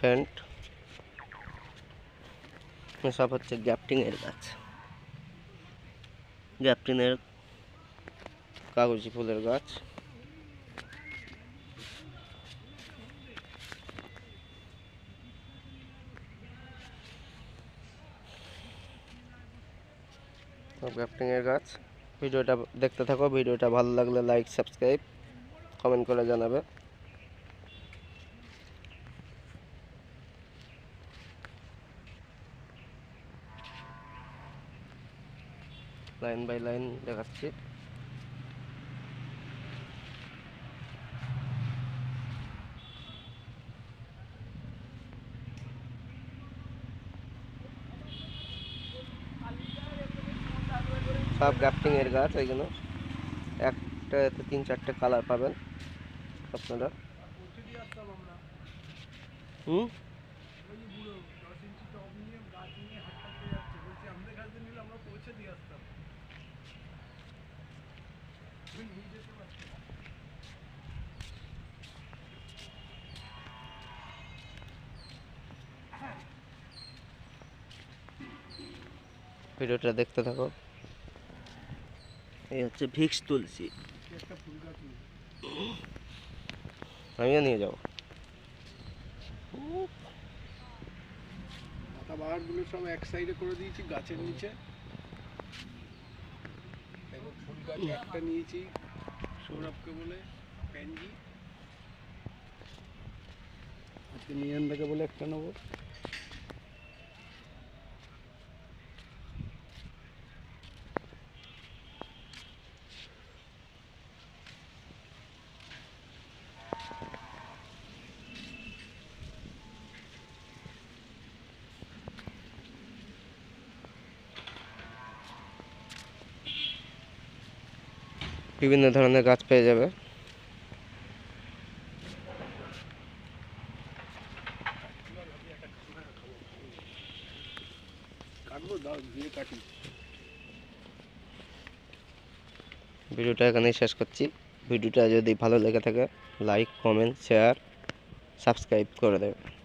Friend সব হচ্ছে গ্যাপটিংয়ের গাছ। গ্যাপটিংয়ের কাগজি ফুলের গাছ। সব গ্যাপটিংয়ের গাছ। ভিডিওটা দেখতে থাকো, ভিডিওটা ভালো লাগলে লাইক সাবস্ক্রাইব কমেন্ট করে জানাবে। লাইন বাই লাইন দেখাচ্ছি। সব গ্রাফটিং এর গাছ এইগুলো একটা এতে তিন চারটে কালার পাবেন আপনারা। হুম? ভিডিওটা দেখতে থাকো। এই হচ্ছে ভিক্স তুলসী। আমিও নিয়ে যাব। পাতা বাহারগুলো সব এক সাইডে করে দিয়েছি গাছের নিচে। ফুল গাছ একটা নিয়েছি সৌরভকে বলে প্যানজি। আজকে নিয়ন্দাকে বলে একটা নেব। বিভিন্ন ধরনের গাছ পেয়ে যাবে। ভিডিওটা এখানেই শেষ করছি। ভিডিওটা যদি ভালো লেগে থাকে লাইক কমেন্ট শেয়ার সাবস্ক্রাইব করে দেবে।